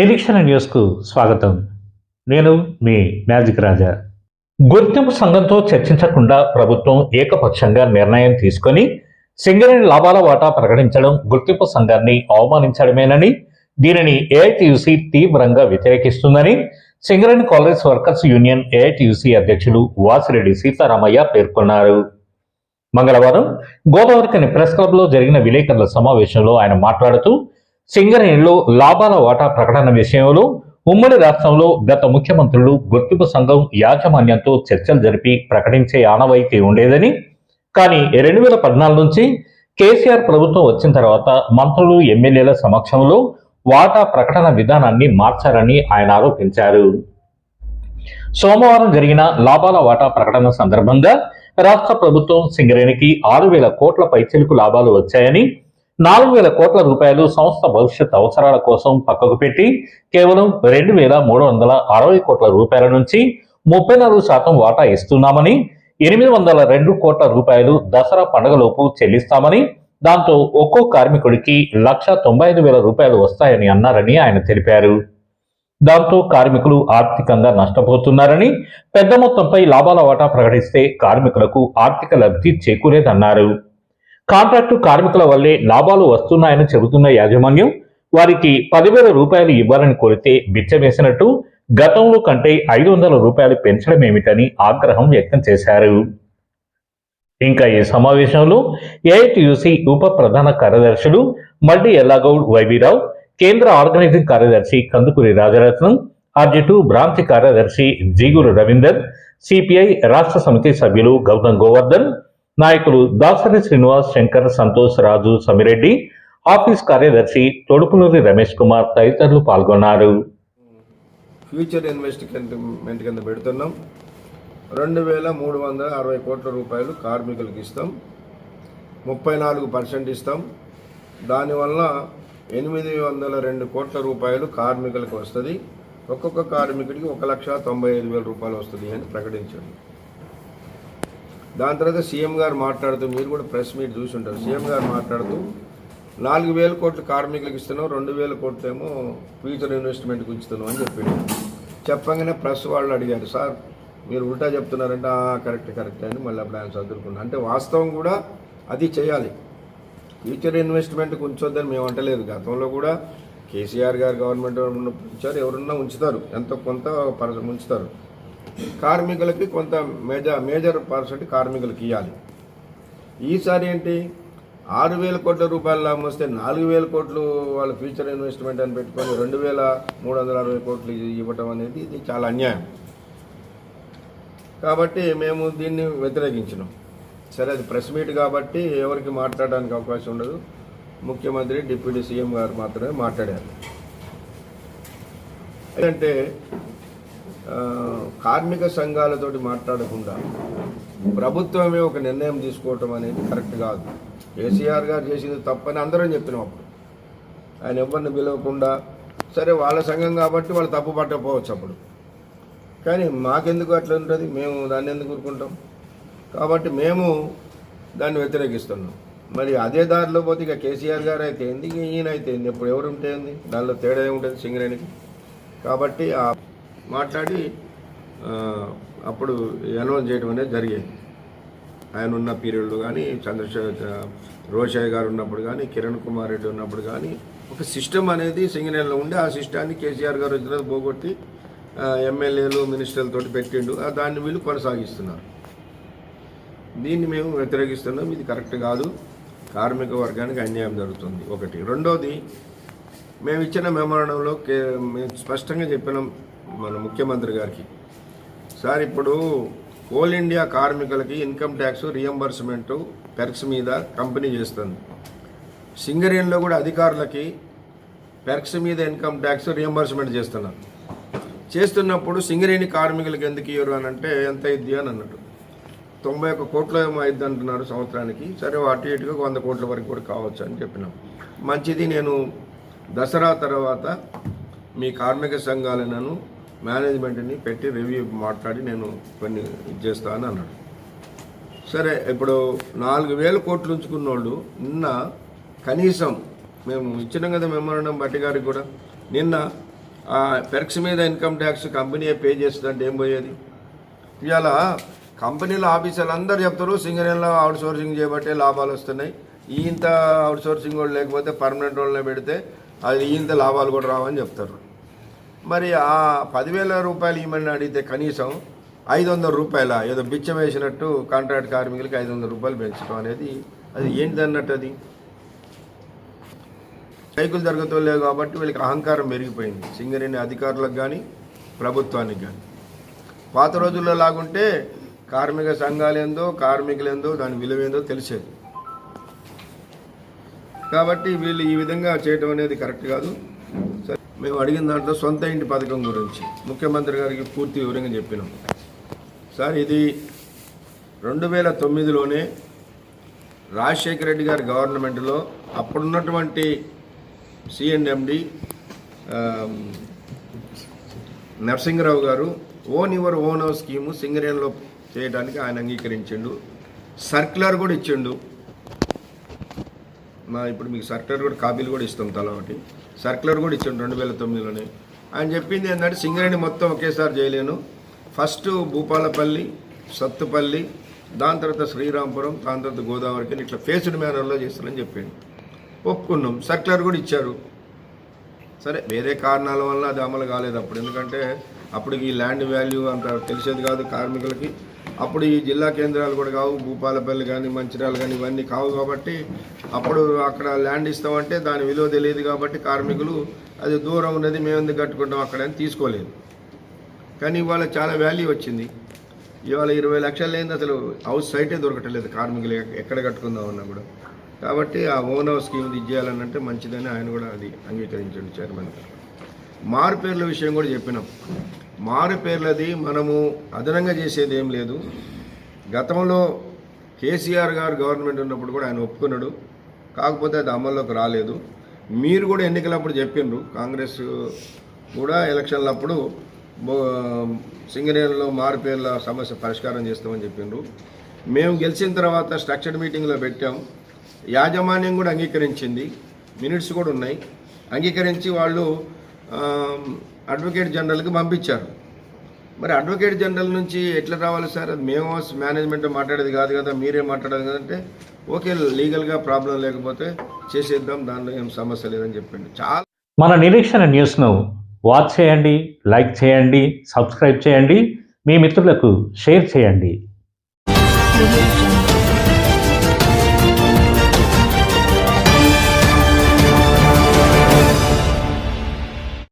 నిరీక్షణ న్యూస్కు స్వాగతం. నేను మీ మ్యాజిక్ రాజా. గుర్తింపు సంఘంతో చర్చించకుండా ప్రభుత్వం ఏకపక్షంగా నిర్ణయం తీసుకొని సింగరేణి లాభాల వాటా ప్రకటించడం గుర్తింపు సంఘాన్ని అవమానించడమేనని దీనిని ఏఐటియుసి తీవ్రంగా వ్యతిరేకిస్తుందని Singareni collieries workers union AITUC అధ్యక్షులు వాసిరెడ్డి సీతారామయ్య పేర్కొన్నారు. మంగళవారం గోదావరికని ప్రెస్ క్లబ్లో జరిగిన విలేకరుల సమావేశంలో ఆయన మాట్లాడుతూ సింగరేణిలో లాభాల వాటా ప్రకటన విషయంలో ఉమ్మడి రాష్ట్రంలో గత ముఖ్యమంత్రులు గుర్తింపు సంఘం యాజమాన్యంతో చర్చలు జరిపి ప్రకటించే ఆనవాయితీ ఉండేదని కానీ రెండు వేల పద్నాలుగు నుంచి కేసీఆర్ ప్రభుత్వం వచ్చిన తర్వాత మంత్రులు ఎమ్మెల్యేల సమక్షంలో వాటా ప్రకటన విధానాన్ని మార్చారని ఆయన ఆరోపించారు. సోమవారం జరిగిన లాభాల వాటా ప్రకటన సందర్భంగా రాష్ట్ర ప్రభుత్వం సింగరేణికి ఆరు వేల కోట్ల పైచిలుకు లాభాలు వచ్చాయని నాలుగు వేల కోట్ల రూపాయలు సంస్థ భవిష్యత్ అవసరాల కోసం పక్కకు పెట్టి కేవలం రెండు వేల మూడు వందల అరవై కోట్ల రూపాయల నుంచి ముప్పై నాలుగు శాతం వాటా ఇస్తున్నామని ఎనిమిది వందల రెండు కోట్ల రూపాయలు దసరా పండుగలోపు చెల్లిస్తామని దాంతో ఒక్కో కార్మికుడికి లక్ష తొంభై ఐదు వేల రూపాయలు వస్తాయని అన్నారని ఆయన తెలిపారు. దాంతో కార్మికులు ఆర్థికంగా నష్టపోతున్నారని పెద్ద మొత్తంపై లాభాల వాటా ప్రకటిస్తే కార్మికులకు ఆర్థిక లబ్ధి చేకూరేదన్నారు. కాంట్రాక్టు కార్మికుల వల్లే లాభాలు వస్తున్నాయని చెబుతున్న యాజమాన్యం వారికి పదివేల రూపాయలు ఇవ్వాలని కోరితే బిచ్చమేసినట్టు గతంలో కంటే ఐదు వందల రూపాయలు పెంచడం ఏమిటని ఆగ్రహం వ్యక్తం చేశారు. ఇంకా ఈ సమావేశంలో ఏఐటియుసి ఉప ప్రధాన కార్యదర్శులు మడ్డి ఎల్లాగౌడ్ వైబీరావు కేంద్ర ఆర్గనైజింగ్ కార్యదర్శి కందుకూరి రాజరత్నం ఆర్జిటు భ్రాంతి కార్యదర్శి జీగురు రవీందర్ సిపిఐ రాష్ట్ర సమితి సభ్యులు గౌతమ్ గోవర్ధన్ నాయకులు దాసరి శ్రీనివాస్ శంకర్ సంతోష్ రాజు సమిరెడ్డి ఆఫీస్ కార్యదర్శి తొడుపులూరి రమేష్ కుమార్ తదితరులు పాల్గొన్నారు. ఫ్యూచర్ ఇన్వెస్ట్మెంట్ కింద పెడుతున్నాం. రెండు వేల మూడు వందల అరవై కోట్ల రూపాయలు కార్మికులకు ఇస్తాం. ముప్పై నాలుగు పర్సెంట్ ఇస్తాం. దానివల్ల ఎనిమిది వందల రెండు కోట్ల రూపాయలు కార్మికులకు వస్తుంది. ఒక్కొక్క కార్మికుడికి ఒక లక్ష తొంభై ఐదు వేల రూపాయలు వస్తుంది అని ప్రకటించాడు దాని తర్వాత సీఎం గారు మాట్లాడుతూ మీరు కూడా ప్రెస్ మీట్ చూసి ఉంటారు. సీఎం గారు మాట్లాడుతూ నాలుగు వేల కోట్లు కార్మికులకు ఇస్తున్నాం రెండు వేల కోట్లు ఏమో ఫ్యూచర్ ఇన్వెస్ట్మెంట్కి ఉంచుతున్నాం అని చెప్పాడు. చెప్పగానే ప్రెస్ వాళ్ళు అడిగారు సార్ మీరు ఉల్టా చెప్తున్నారంటే "ఆ, కరెక్ట్ కరెక్ట్ అని మళ్ళీ అప్పుడు ఆయన చదువుకున్నాను అంటే వాస్తవం కూడా అది చేయాలి. ఫ్యూచర్ ఇన్వెస్ట్మెంట్కి ఉంచొద్దని మేము అంటలేదు. గతంలో కూడా కేసీఆర్ గారు గవర్నమెంట్ ఉన్నప్పుడు ఉంచారు ఎవరున్నా ఉంచుతారు. ఎంతో కొంత పర్సెంట్ ఉంచుతారు. కార్మికులకి కొంత మేజర్ మేజర్ పర్సెంట్ కార్మికులకి ఇవ్వాలి ఈసారి ఏంటి? ఆరు వేల కోట్ల రూపాయలు లాభం వస్తే నాలుగు వేల కోట్లు వాళ్ళ ఫ్యూచర్ ఇన్వెస్ట్మెంట్ అని పెట్టుకొని రెండు వేల మూడు వందల అరవై కోట్లు ఇవ్వటం అనేది ఇది చాలా అన్యాయం. కాబట్టి మేము దీన్ని వ్యతిరేకించినాం. సరే అది ప్రెస్ మీట్ కాబట్టి ఎవరికి మాట్లాడడానికి అవకాశం ఉండదు. ముఖ్యమంత్రి డిప్యూటీ సీఎం గారు మాత్రమే మాట్లాడారు. ఎందుకంటే కార్మిక సంఘాలతోటి మాట్లాడకుండా ప్రభుత్వమే ఒక నిర్ణయం తీసుకోవటం అనేది కరెక్ట్ కాదు. కేసీఆర్ గారు చేసింది తప్పని అందరం చెప్తున్నాం అప్పుడు. ఆయన ఎవరిని పిలవకుండా సరే వాళ్ళ సంఘం కాబట్టి వాళ్ళు తప్పు పట్టకపోవచ్చు అప్పుడు. కానీ మాకెందుకు అట్లా ఉంటుంది? మేము దాన్ని ఎందుకు ఊరుకుంటాం? కాబట్టి మేము దాన్ని వ్యతిరేకిస్తున్నాం. మరి అదే దారిలో పోతే ఇక కేసీఆర్ గారు అయితే ఏంది? ఇక ఈయన అయితే ఏంది? ఇప్పుడు ఎవరు ఉంటే ఏంది? దానిలో తేడా ఏముంటుంది సింగరేణికి? కాబట్టి ఆ మాట్లాడి అప్పుడు అనౌన్స్ చేయడం అనేది జరిగేది. ఆయన ఉన్న పీరియడ్లో కానీ చంద్రశేఖర్ రోషయ్య గారు ఉన్నప్పుడు కానీ కిరణ్ కుమార్ రెడ్డి ఉన్నప్పుడు కానీ ఒక సిస్టమ్ అనేది సింగరేణిలో ఉండి. ఆ సిస్టాన్ని కేసీఆర్ గారు వచ్చిన పోగొట్టి ఎమ్మెల్యేలు మినిస్టర్లతోటి పెట్టిండు. దాన్ని వీళ్ళు కొనసాగిస్తున్నారు. దీన్ని మేము వ్యతిరేకిస్తున్నాం. ఇది కరెక్ట్ కాదు. కార్మిక వర్గానికి అన్యాయం జరుగుతుంది. ఒకటి. రెండోది మేము ఇచ్చిన మెమోరండంలో మేము స్పష్టంగా చెప్పినాం. మన ముఖ్యమంత్రి గారికి. సార్ ఇప్పుడు కోల్ ఇండియా కార్మికులకి ఇన్కమ్ ట్యాక్స్ రియంబర్స్మెంటు పెర్క్స్ మీద కంపెనీ చేస్తుంది. సింగరేణిలో కూడా అధికారులకి పెర్క్స్ మీద ఇన్కమ్ ట్యాక్స్ రియంబర్స్మెంట్ చేస్తున్నారు. చేస్తున్నప్పుడు సింగరేణి కార్మికులకు ఎందుకు ఇవ్వరు అని అంటే ఎంత ఇద్ది అని అన్నట్టు. తొంభై ఒక్క కోట్ల ఏమో అయింది అంటున్నారు సంవత్సరానికి. సరే అటు ఇటుగా వంద కోట్ల వరకు కూడా కావచ్చు అని చెప్పినాం. మంచిది నేను దసరా తర్వాత మీ కార్మిక సంఘాలను మేనేజ్మెంట్ని పెట్టి రివ్యూ మాట్లాడి నేను కొన్ని ఇది చేస్తాను అన్నాడు. సరే ఇప్పుడు నాలుగు వేల కోట్లు ఉంచుకున్న వాళ్ళు నిన్న కనీసం మేము ఇచ్చినాం కదా మెమోరండం బట్టి గారికి కూడా. నిన్న పెర్క్స్ మీద ఇన్కమ్ ట్యాక్స్ కంపెనీ పే చేస్తుందంటే ఏం పోయేది? ఇవాళ కంపెనీల ఆఫీసర్లు అందరూ చెప్తారు సింగరేణిలో అవుట్ సోర్సింగ్ చేయబట్టే లాభాలు వస్తున్నాయి. ఇంత అవుట్ సోర్సింగ్ వాళ్ళు లేకపోతే పర్మనెంట్ వాళ్ళనే పెడితే అది ఈంత లాభాలు కూడా రావని చెప్తారు. మరి ఆ పదివేల రూపాయలు ఇవ్వమని అడిగితే కనీసం ఐదు వందల రూపాయల ఏదో బిచ్చం వేసినట్టు కాంట్రాక్ట్ కార్మికులకి ఐదు వందల రూపాయలు పెంచడం అనేది అది ఏంటి అన్నట్టు అది? సైకిల్ జరుగుతో లేవు కాబట్టి వీళ్ళకి అహంకారం పెరిగిపోయింది. సింగరేణి అధికారులకు కానీ ప్రభుత్వానికి కానీ పాత రోజుల్లో లాగుంటే కార్మిక సంఘాలు ఏందో కార్మికులు ఏందో దాని విలువ ఏందో తెలిసేది. కాబట్టి వీళ్ళు ఈ విధంగా చేయటం అనేది కరెక్ట్ కాదు. సరే, మేము అడిగిన దాంట్లో సొంత ఇంటి పథకం గురించి ముఖ్యమంత్రి గారికి పూర్తి వివరంగా చెప్పినాం. సార్ ఇది రెండు వేల తొమ్మిదిలోనే రాజశేఖర రెడ్డి గారి గవర్నమెంట్లో అప్పుడున్నటువంటి సిఎండి నరసింహరావు గారు own your own house scheme సింగరేణిలో చేయడానికి ఆయన అంగీకరించిండు. సర్క్యులర్ కూడా ఇచ్చిండు. మా ఇప్పుడు మీకు సర్క్యులర్ కూడా కాపీలు కూడా ఇస్తాం తల ఒకటి. సర్క్యులర్ కూడా ఇచ్చిండు రెండు వేల తొమ్మిదిలోనే. ఆయన చెప్పింది ఏంటంటే సింగరేణి మొత్తం ఒకేసారి చేయలేను. ఫస్ట్ భూపాలపల్లి సత్తుపల్లి దాని తర్వాత శ్రీరాంపురం దాని తర్వాత గోదావరికి ఇట్లా ఫేస్డ్ మేనర్లో చేస్తానని చెప్పాడు. ఒప్పుకున్నాం. సర్క్యులర్ కూడా ఇచ్చారు. సరే వేరే కారణాల వల్ల అది అమలు కాలేదు అప్పుడు. ఎందుకంటే అప్పుడు ఈ ల్యాండ్ వాల్యూ అంత తెలిసేది కాదు కార్మికులకి. అప్పుడు ఈ జిల్లా కేంద్రాలు కూడా కావు భూపాలపల్లి కానీ మంచిర్యాల కానీ ఇవన్నీ కావు కాబట్టి అప్పుడు అక్కడ ల్యాండ్ ఇస్తామంటే దాని విలువ తెలియదు కాబట్టి కార్మికులు అది దూరం ఉన్నది మేము ఎందుకు కట్టుకుంటాం అక్కడ? అని తీసుకోలేదు. కానీ ఇవాళ చాలా వాల్యూ వచ్చింది. ఇవాళ ఇరవై లక్షలు లేని అసలు. హౌస్ సైటే దొరకట్లేదు కార్మికులు ఎక్కడ ఎక్కడ కట్టుకుందామన్నా కూడా. కాబట్టి ఆ ఓన్ హౌస్ స్కీమ్ ఇచ్చేయాలని అంటే మంచిదని ఆయన కూడా అది అంగీకరించండి చైర్మన్ గారు. విషయం కూడా చెప్పినాం. మారు పేర్లది మనము అదనంగా చేసేది ఏం లేదు. గతంలో కేసీఆర్ గారు గవర్నమెంట్ ఉన్నప్పుడు కూడా ఆయన ఒప్పుకున్నాడు. కాకపోతే అది అమల్లోకి రాలేదు. మీరు కూడా ఎన్నికలప్పుడు చెప్పిండ్రు. కాంగ్రెస్ కూడా ఎలక్షన్లప్పుడు సింగరేణిలో మారు పేర్ల సమస్య పరిష్కారం చేస్తామని చెప్పిండ్రు. మేము గెలిచిన తర్వాత స్ట్రక్చర్డ్ మీటింగ్లో పెట్టాం. యాజమాన్యం కూడా అంగీకరించింది. మినిట్స్ కూడా ఉన్నాయి. అంగీకరించి వాళ్ళు అడ్వకేట్ జనరల్కి పంపించారు. మరి అడ్వకేట్ జనరల్ నుంచి ఎట్లా రావాలి సార్? మేము మేనేజ్మెంట్ మాట్లాడేది కాదు కదా మీరే మాట్లాడేది కదంటే ఓకే లీగల్గా ప్రాబ్లం లేకపోతే చేసేద్దాం దానిలో ఏం సమస్య లేదని చెప్పండి. చాలా మన నిరీక్షణ న్యూస్ను వాచ్ చేయండి లైక్ చేయండి సబ్స్క్రైబ్ చేయండి. మీ మిత్రులకు షేర్ చేయండి.